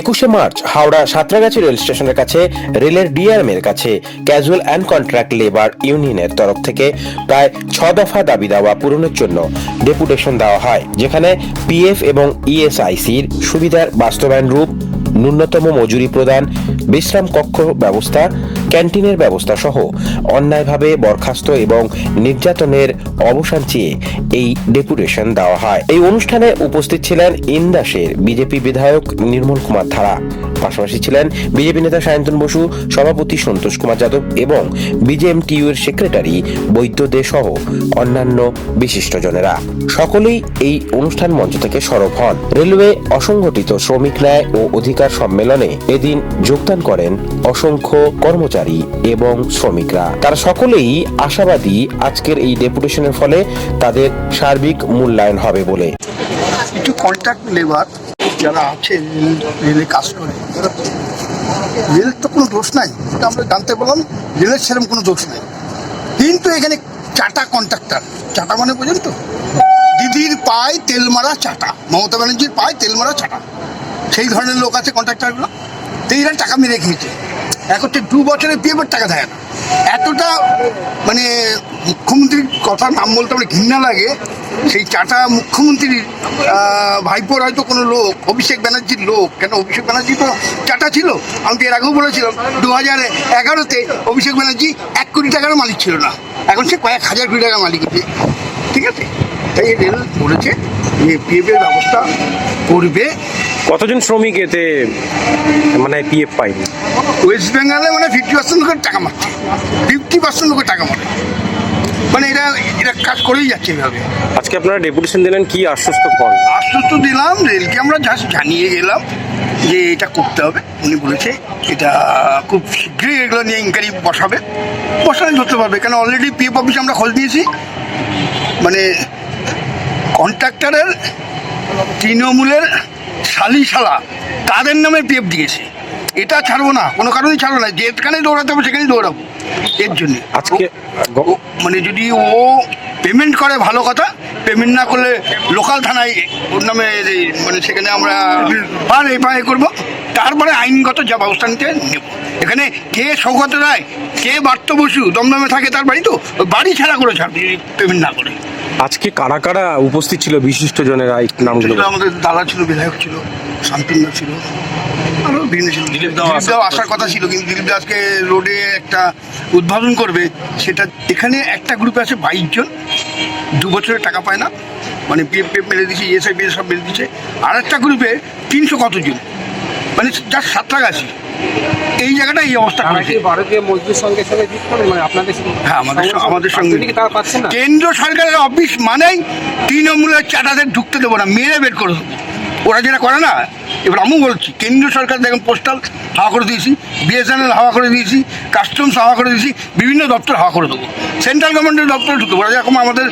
একুশে March Howrah Santragachi rail স্টেশনের কাছে রেলের ডিআরএম এর কাছে ক্যাজুয়াল অ্যান্ড কন্ট্রাক্ট লেবার ইউনিয়নের তরফ থেকে প্রায় ছ দফা দাবি দাওয়া পূরণের জন্য ডেপুটেশন দেওয়া হয়, যেখানে পিএফ এবং ইএসআইসির সুবিধার বাস্তবায়ন রূপ, ন্যূনতম মজুরি প্রদান, বিশ্রাম কক্ষ ব্যবস্থা, ক্যান্টিনের ব্যবস্থা সহ অন্যায়ভাবে বরখাস্ত এবং নির্যাতনের অবসান চেয়ে এই ডেপুটেশন দেওয়া হয়। এই অনুষ্ঠানে উপস্থিত ছিলেন ইন্দাসের বিজেপি বিধায়ক নির্মল কুমার ধারা। পাশাপাশি ছিলেন বিজেপি নেতা সায়ন্তন বসু, সভাপতি সন্তোষ কুমার যাদব এবং বিজেএমটিইউ এর সেক্রেটারি বৈদ্য দে সহ অন্যান্য বিশিষ্টজনেরা। সকলেই এই অনুষ্ঠান মঞ্চ থেকে সরব হন। রেলওয়ে অসংগঠিত শ্রমিক ন্যায় ও অধিকার সম্মেলনে এদিন যোগদান করেন অসংখ্য কর্মচারী এবং শ্রমিকরা। তারা সকলেই আশাবাদী আজকের এই ডেপুটেশনের ফলে তাদের সার্বিক মূল্যায়ন হবে বলে। কিছু কন্ট্রাক্ট লেবার যারা আছে, রেলে কাজ করে তো কোনো দোষ নাই। এটা আমরা জানতে পারলাম, রেলের সেরকম কোনো দোষ নাই। কিন্তু এখানে চাটা কন্ট্রাক্টর চাটা মানে বোঝেন তো? দিদির পায় তেল মারা চাটা, মমতা ব্যানার্জির পায় তেল মারা চাটা। সেই ধরনের লোক আছে কন্ট্রাক্টরগুলো তো এরা টাকা মেরে খেয়েছে। তো দু বছরে পিএফের টাকা দেয় এতটা মানে মুখ্যমন্ত্রীর কথা নাম বলতে আমার ঘৃণা লাগে। সেই চাটা মুখ্যমন্ত্রীর ভাইপোর হয়তো কোনো লোক, অভিষেক ব্যানার্জির লোক। কেন অভিষেক ব্যানার্জি তো চাটা ছিল? আমি তো এর আগেও বলেছিলাম দু হাজার এগারোতে অভিষেক ব্যানার্জি এক কোটি টাকারও মালিক ছিল না। এখন সে কয়েক হাজার কোটি টাকার মালিক হয়েছে। ঠিক আছে? তাই রেল বলেছে যে পিএফের ব্যবস্থা করবে। কতজন শ্রমিক এতে মানে পিএফ পায়নি ওয়েস্ট বেঙ্গলে মানে ফিফটি পার্সেন্ট লোকের টাকা মারছে ফিফটি পার্সেন্ট লোকের টাকা মারে। মানে এটা এটা কাজ করেই যাচ্ছে এভাবে। আজকে আপনারা ডেপুটেশন দিলেন কি আশ্বস্ত কর? আশ্বস্ত দিলাম রেলকে আমরা জাস্ট জানিয়ে গেলাম যে এটা করতে হবে। উনি বলেছে এটা খুব শীঘ্রই এগুলো নিয়ে ইনকোয়ারি বসাবে। বসালে ধরতে পারবে। কেন অলরেডি পিএফ অফিসে আমরা খোঁজ দিয়েছি মানে কন্ট্রাক্টরের তৃণমূলের শালা তাদের নামে পিএফ দিয়েছে। এটা ছাড়বো না কোনো কারণেই ছাড়বো না যেখানে দৌড়াতে হবে সেখানেই দৌড়াবো এর জন্যে। আজকে মানে যদি ও পেমেন্ট করে ভালো কথা পেমেন্ট না করলে লোকাল থানায় ওর নামে মানে সেখানে আমরা আর এফআই করব তারপরে আইনগত যা ব্যবস্থা নিতে নেব। এখানে কে সৌগত রায় কে বার্ত বসু দমদমে থাকে তার বাড়ি তো বাড়ি ছাড়া করে ছাড় পেমেন্ট না করে। আজকে কারা কারা উপস্থিত ছিল বিশিষ্ট জনেরা এই নামগুলো? আমাদের দাদা ছিল বিধায়ক ছিল শান্তিন্য ছিল আরও বিভিন্ন ছিল। দিলীপ দাও আসার কথা ছিল। কিন্তু দিলীপ আজকে রোডে একটা উদ্বোধন করবে সেটা এখানে একটা গ্রুপে আছে বাইশ জন দু বছরের টাকা পায় না মানে পিএফ পিএফ মেরে দিচ্ছে ইএসআই সব মেরে দিচ্ছে আর একটা গ্রুপে তিনশো কতজন মানে যার সাতটাগাছি এই জায়গাটা এই অবস্থা করেছে। ভারতীয় মজদুর সঙ্গে সঙ্গে মানে আপনাদের হ্যাঁ আমাদের সঙ্গে- আমাদের সঙ্গে কেন্দ্র সরকারের অফিস মানেই তৃণমূলের চাটাদের ঢুকতে দেবো না মেরে বের করো ওরা যেটা করে না এবার আমিও বলছি কেন্দ্রীয় সরকার দেখেন পোস্টাল হাওয়া করে দিয়েছি বিএসএনএল হাওয়া করে দিয়েছি কাস্টমস হাওয়া করে দিয়েছি বিভিন্ন দপ্তর হাওয়া করে দেবো। সেন্ট্রাল গভর্নমেন্টের দপ্তরে ঢুকতে পারে যেরকম আমাদের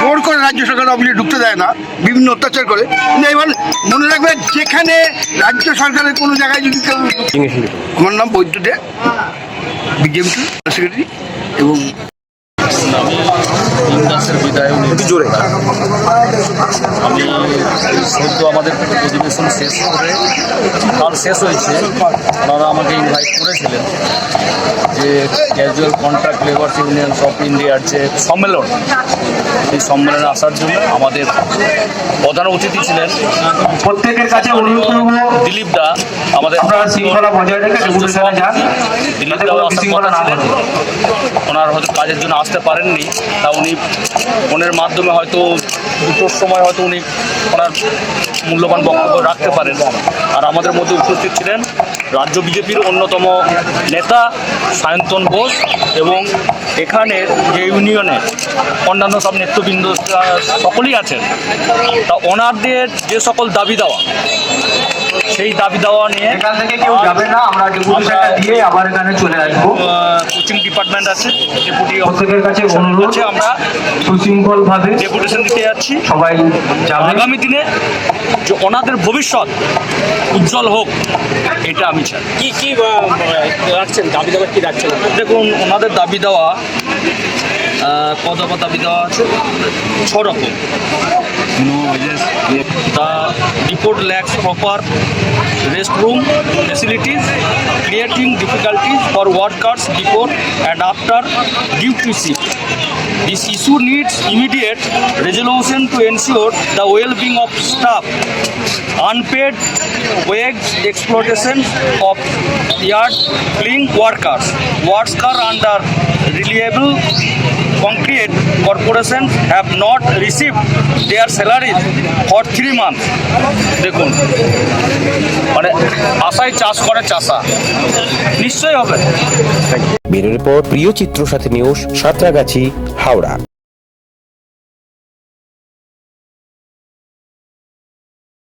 জোর করে রাজ্য সরকার অফিসে ঢুকতে দেয় না বিভিন্ন অত্যাচার করে। কিন্তু এবার মনে রাখবে যেখানে রাজ্য সরকারের কোনো জায়গায় যদি কেউ আমার নাম বৈদ্য দে বিজেপি সেক্রেটারি এবং জোরে। আমি সদ্য আমাদের অধিবেশন শেষ করে কাল শেষ হয়েছে ওনারা আমাকে ইনভাইট করেছিলেন যে casual contract labour union of ইন্ডিয়ার যে সম্মেলন সেই সম্মেলনে আসার জন্য আমাদের প্রধান অতিথি ছিলেন প্রত্যেকের কাছে অনুরোধ দিলীপ দা আমাদের শৃঙ্খলা বজায় রেখে দিলীপ ছিলেন। ওনার হয়তো কাজের জন্য আসতে পারেননি তা উনি ফোনের মাধ্যমে হয়তো দুটোর সময় হয়তো উনি ওনার মূল্যবান বক্তব্য রাখতে পারেন। আর আমাদের মধ্যে উপস্থিত ছিলেন রাজ্য বিজেপির অন্যতম নেতা সায়ন্তন বোস এবং এখানে যে ইউনিয়নে অন্যান্য সব নেতৃবৃন্দ সকলেই আছেন, তা ওনারদের যে সকল দাবি দেওয়া সেই দাবি দেওয়া নিয়ে এখান থেকে কেউ যাবে না আমরা ডেপুটেশনটা দিয়ে আবার এখানে চলে আসব। কোচিং ডিপার্টমেন্ট আছে ডেপুটি প্রত্যেকের কাছে অনুরোধ আছে আমরা সুশৃঙ্খল ভাবে ডেপুটেশন দিতে যাচ্ছি। সবাই যাবে। আগামী দিনে যে ওনাদের ভবিষ্যৎ উজ্জ্বল হোক এটা আমি চাই। কি কি রাখছেন? দাবি দাবা কি রাখছেন? দেখুন ওনাদের দাবি দেওয়া কদপতা ছরকম the report lacks proper restroom facilities creating difficulties for workers deport and after due This issue needs immediate resolution to ensure the well-being of staff. Unpaid wage exploitation of yard cleaning workers. Workers under reliable corporation have not receive their salary for three month দেখুন মানে আশায় চাষ করে চাষা। নিশ্চয়ই হবে। Bureau পর প্রিয় চিত্র সাথে নিউজ সাঁতরাগাছি হাওড়া।